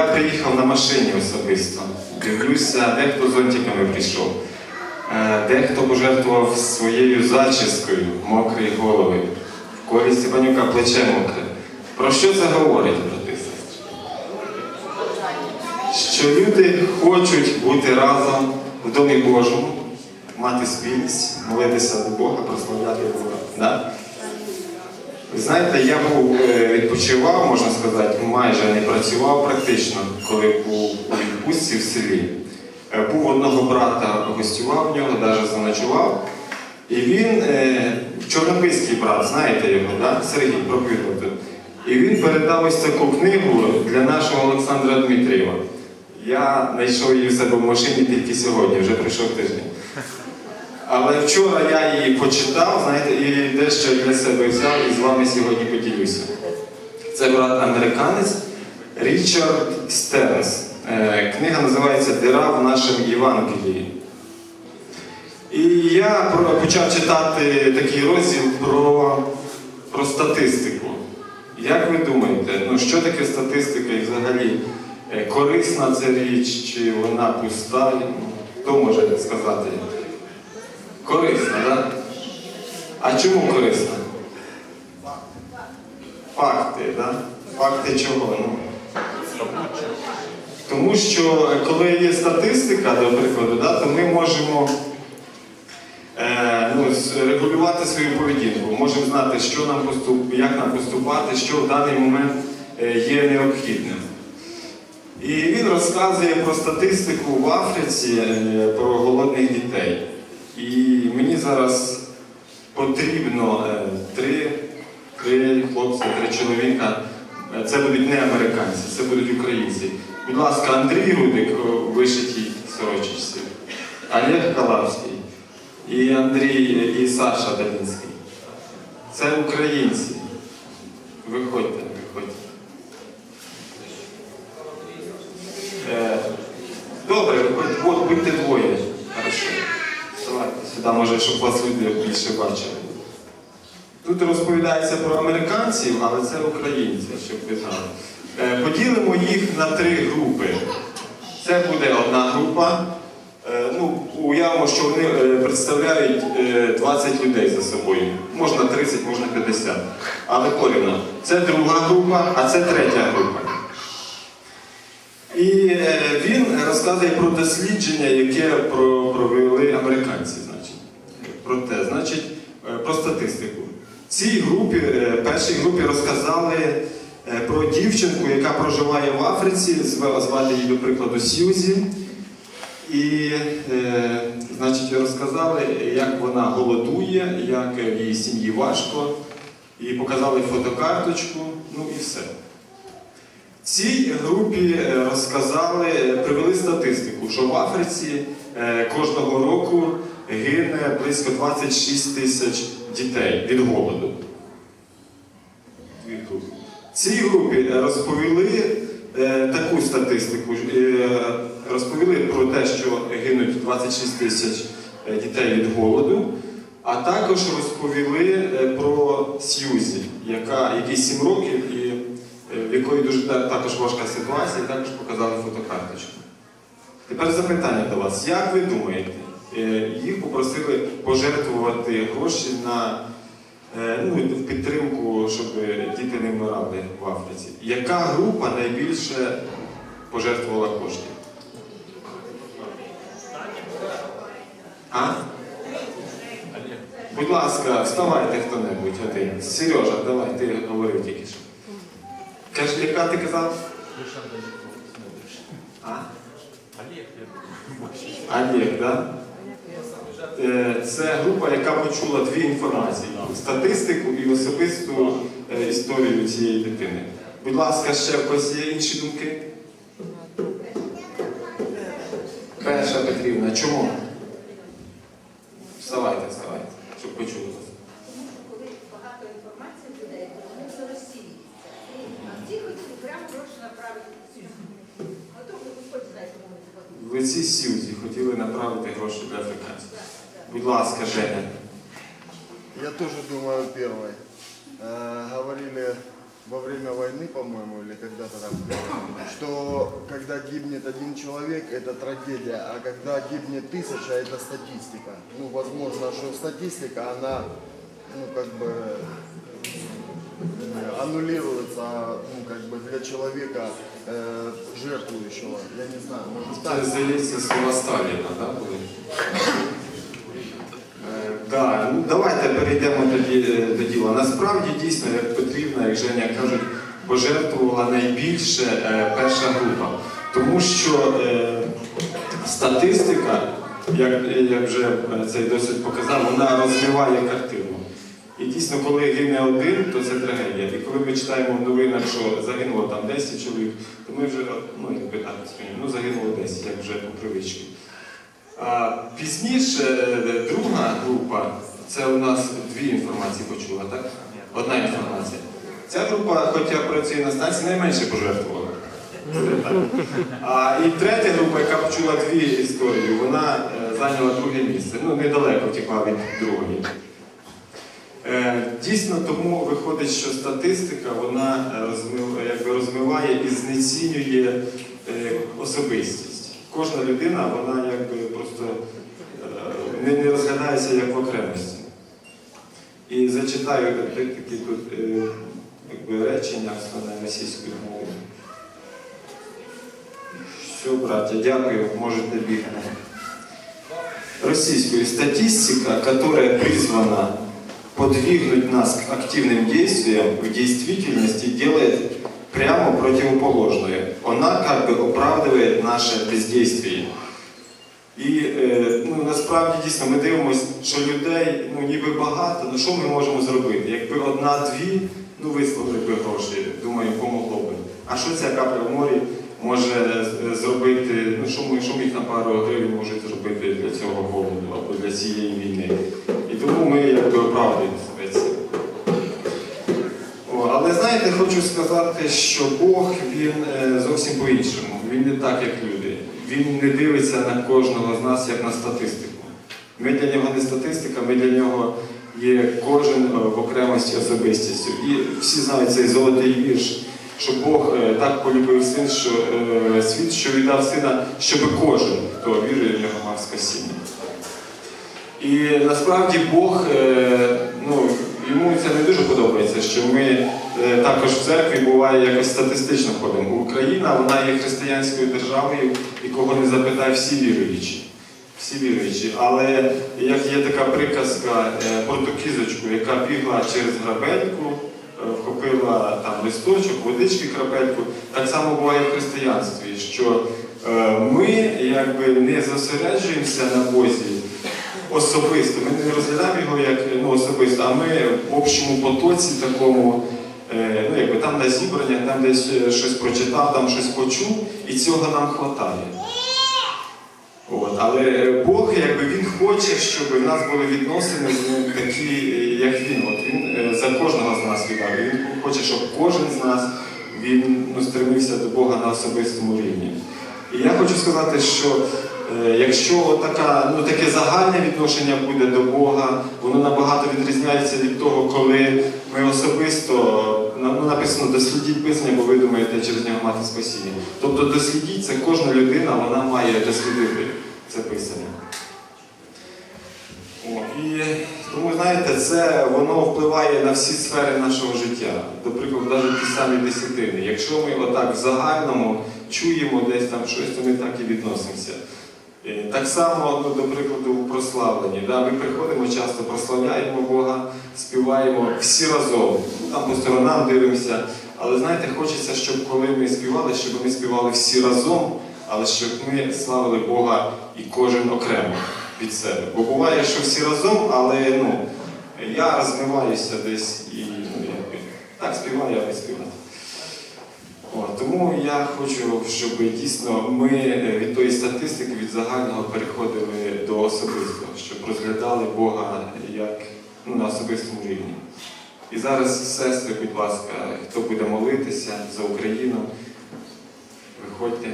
я приїхав на машині особисто. Дивлюся, дехто зонтиками прийшов. Е, Дехто пожертвував своєю зачіскою мокрі голови. В колі Степанюка плече мокре. Про що це говорить, брати? Що люди хочуть бути разом в Домі Божому, мати спільність, молитися до Бога, прославляти Бога. Да? Знаєте, я був е, відпочивав, можна сказати, майже не працював практично, коли був у відпустці в селі. Е, Був одного брата, гостював в нього, навіть заночував. І він, е, чорнописький брат, знаєте його, да? Сергій проповідувати. І він передав ось таку книгу для нашого Олександра Дмитрієва. Я знайшов її в себе в машині тільки сьогодні, вже прийшов тиждень. Але вчора я її почитав, знаєте, і дещо для себе взяв і з вами сьогодні поділюся. Це брат американець Річард Стернс. Е, Книга називається Дира в нашому Євангелії. І я почав читати такий розділ про, про статистику. Як ви думаєте, ну що таке статистика і взагалі е, корисна ця річ, чи вона пуста? Хто може сказати? Корисна, так? А чому корисна? Факти, так? Факти чого? Ну, тому що коли є статистика, до прикладу, да, то ми можемо е, ну, регулювати свою поведінку, можемо знати, що нам поступ, як нам поступати, що в даний момент е, є необхідним. І він розказує про статистику в Африці, е, про голодних дітей. І мені зараз потрібно е, три, три хлопці, три чоловіка. Е, Це будуть не американці, це будуть українці. Будь ласка, Андрій Рудик у вишитій сорочечці, Олег Калавський і Андрій і Саша Далінський. Це українці. Виходьте, виходьте. Е, Добре, виходьте, от будьте двоє. Хорошо. Давайте сюди, може, щоб вас люди більше бачили. Тут розповідається про американців, але це українці, щоб ви знали. Е, Поділимо їх на три групи. Це буде одна група. Е, Ну, уявимо, що вони е, представляють е, 20 людей за собою. Можна 30, можна 50. Але порівняно. Це друга група, а це третя група. І він розказує про дослідження, яке провели американці. Про те, значить, е, про статистику. Цій групі, е, першій групі розказали е, про дівчинку, яка проживає в Африці, зва- звати її, до прикладу, Сьюзі. І, значить, розказали, як вона голодує, як в її сім'ї важко. І показали фотокарточку, ну і все. Цій групі розказали, привели статистику, що в Африці кожного року гине близько 26 тисяч дітей від голоду. Цій групі е, розповіли е, таку статистику, е, розповіли про те, що гинуть 26 тисяч е, дітей від голоду, а також розповіли е, про Сьюзі, яка, якій 7 років і е, в якої дуже також важка ситуація, і також показали фотокарточку. Тепер запитання до вас. Як ви думаєте, їх попросили пожертвувати гроші на е, ну, в підтримку, щоб діти не вмирали в Африці? Яка група найбільше пожертвувала коштів? А? Будь ласка, вставайте хто-небудь один. Сережа, давай, ти говорив тільки що. Кажеш, яка ти казав? А? Олег, да? Е, Це група, яка почула дві інформації: статистику і особисту е, історію цієї дитини. Будь ласка, ще в є інші думки? Перша Петрівна, чому? Ласка, Женя. Я тоже думаю первое. Э, говорили во время войны, по-моему, или когда-то там, что когда гибнет один человек, это трагедия, а когда гибнет тысяча, это статистика. Ну, возможно, что статистика, она, ну, как бы, аннулируется, ну, как бы, для человека, э, жертвующего. Я не знаю, может так. здається, слова Сталіна, да, були? Е, Да, ну давайте перейдемо тоді е, до діла. Насправді дійсно, як потрібно, як Женя кажуть, пожертвувала найбільше е, перша група. Тому що е, статистика, як, як вже е, цей досвід показав, вона розмиває картину. І дійсно, коли гине один, то це трагедія. І коли ми читаємо в новинах, що загинуло там 10 чоловік, то ми вже ну, якби так ну загинуло 10, як вже по привичці. Пізніше е, друга група, це у нас дві інформації почула, так? Одна інформація. Ця група, хоча працює на станції, найменше пожертвувала. А і третя група, яка почула дві історії, вона е, зайняла друге місце. Ну, недалеко втекла від другої. Е, Дійсно, тому виходить, що статистика вона розмив- якби розмиває і знецінює особистість. Кожна людина, вона якби просто е, не, не розглядається як в окремості. І зачитаю такі, тут е, якби, речення основне російською мовою. Все, браття, дякую, можете бігти. Российскую статистика, которая призвана подвигнуть нас к активным действиям, в действительности делает противоположное. Она как бы оправдывает наше бездействие. І е, ну, насправді дійсно ми дивимося, що людей ну, ніби багато, ну що ми можемо зробити? Якби одна-дві, ну вислали би гроші, думаю, помогло би. А що ця капля в морі може е, зробити, ну що ми, що ми їх на пару гривень можуть зробити для цього голоду або для цієї війни? І тому ми якби оправдуємо себе цим. О, але знаєте, хочу сказати, що Бог він е, зовсім по-іншому. Він не так, як люди. Він не дивиться на кожного з нас як на статистику. Ми для нього не статистика, ми для нього є кожен е, в окремості особистістю. І всі знають цей золотий вірш, що Бог е, так полюбив син, що світ, що віддав сина, щоб кожен, хто вірує в нього, мав спасіння. І насправді Бог, е, ну, йому це не дуже подобається, що ми е, також в церкві буває якось статистично ходимо. Україна вона є християнською державою, і кого не запитай, всі віруючі. Всі віруючі. Але як є така приказка е, про ту кізочку, яка бігла через грабельку, е, вхопила там листочок, водички крапельку, так само буває в християнстві, що е, ми якби не зосереджуємося на Бозі особисто. Ми не розглядаємо його як ну, особисто, а ми в общому потоці такому, е, ну якби там десь зібрання, там десь е, щось прочитав, там щось почув, і цього нам вистачає. От. Але Бог, якби він хоче, щоб в нас були відносини з ним такі, як він. От він е, за кожного з нас віддав. Він хоче, щоб кожен з нас він ну, стремився до Бога на особистому рівні. І я хочу сказати, що якщо така, ну, таке загальне відношення буде до Бога, воно набагато відрізняється від того, коли ми особисто ну, написано дослідіть писання, бо ви думаєте через нього мати спасіння. Тобто дослідіть це кожна людина, вона має дослідити це писання. О, і тому, знаєте, це воно впливає на всі сфери нашого життя. До прикладу, навіть ті самі десятини. Якщо ми отак в загальному чуємо десь там щось, то ми так і відносимося. Е, Так само, ну, до прикладу, у прославленні. Да? Ми приходимо часто, прославляємо Бога, співаємо всі разом. Ну, Там по сторонам дивимося. Але знаєте, хочеться, щоб коли ми співали, щоб ми співали всі разом, але щоб ми славили Бога і кожен окремо від себе. Бо буває, що всі разом, але ну, я розмиваюся десь і ну, так співаю, а не співати. О, тому я хочу, щоб дійсно ми е, від тої статистики, від загального переходили до особистого, щоб розглядали Бога як ну, на особистому рівні. І зараз, сестри, будь ласка, хто буде молитися за Україну, виходьте.